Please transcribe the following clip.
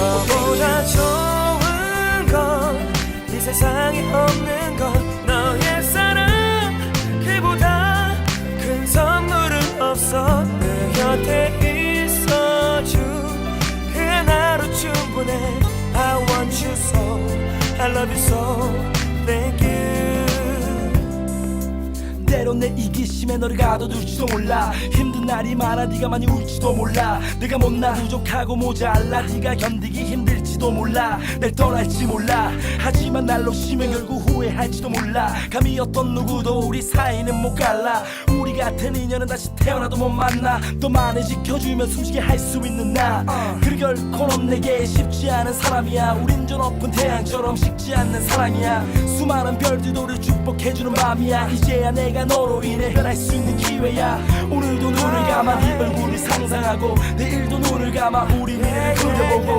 너보다 좋은 건 이 세상에 없는 건 너의 사랑. 그보다 큰 선물은 없어. 내 곁에 있어준 그 하나로 충분해. I want you so. I love you so. Thank you 때론 내 이기심에 너를 가둬둘지도 몰라. 힘든 날이 많아 네가 많이 울지도 몰라. 내가 못나 부족하고 모자라. 네가 견디기 힘들지도 몰라. 날 떠날지 몰라. 하지만 날 놓치면 결국 후회할지도 몰라. 감히 어떤 누구도 우리 사이는 못 갈라. 우리 같은 인연은 다시 태어나도 못 만나. 너만을 지켜주면 숨쉬게 할 수 있는 나. 그 결코 넌 내게 쉽지 않은 사람이야. 우린 저 높은 태양처럼 식지 않는 사랑이야 수많은 별들도 우리 축복해주는 밤이야. 이제야 내가 너로 인해 변할 수 있는 기회야. 오늘도 눈을 감아 네 얼굴을 상상하고 내일도 눈을 감아 우리 미래를 그려보고